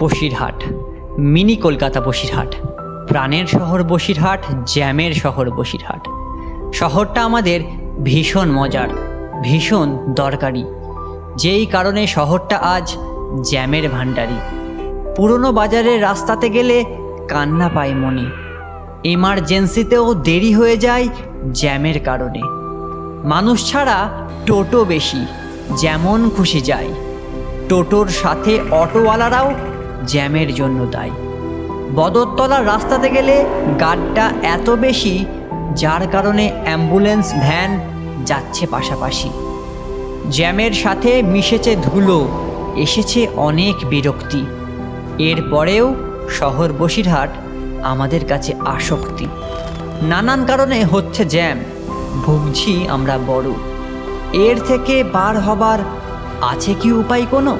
Basirhat, mini Kolkata Basirhat, প্রাণের শহর বসিরহাট, জ্যামের শহর বসিরহাট। শহরটা আমাদের ভীষণ মজার, ভীষণ দরকারি। যেই কারণে শহরটা আজ জ্যামের ভাণ্ডারী। পুরনো বাজারের রাস্তাতে গেলে কান্না পায় মনে। এমার্জেন্সিতেও দেরি হয়ে যায় জ্যামের কারণে। মানুষ ছাড়া টোটো বেশি, যেমন খুশি যায়। টোটোর সাথে অটোওয়ালারাও জ্যামের জন্য দায়ী। বদরতলার রাস্তাতে গেলে গাড্ডা এত বেশি, যার কারণে অ্যাম্বুলেন্স, ভ্যান যাচ্ছে পাশাপাশি। জ্যামের সাথে মিশেছে ধুলো, এসেছে অনেক বিরক্তি। এরপরেও শহর বসিরহাট আমাদের কাছে আসক্তি। নানান কারণে হচ্ছে জ্যাম, ভুগছি আমরা বড়। এর থেকে বার হবার আছে কি উপায় কোনো?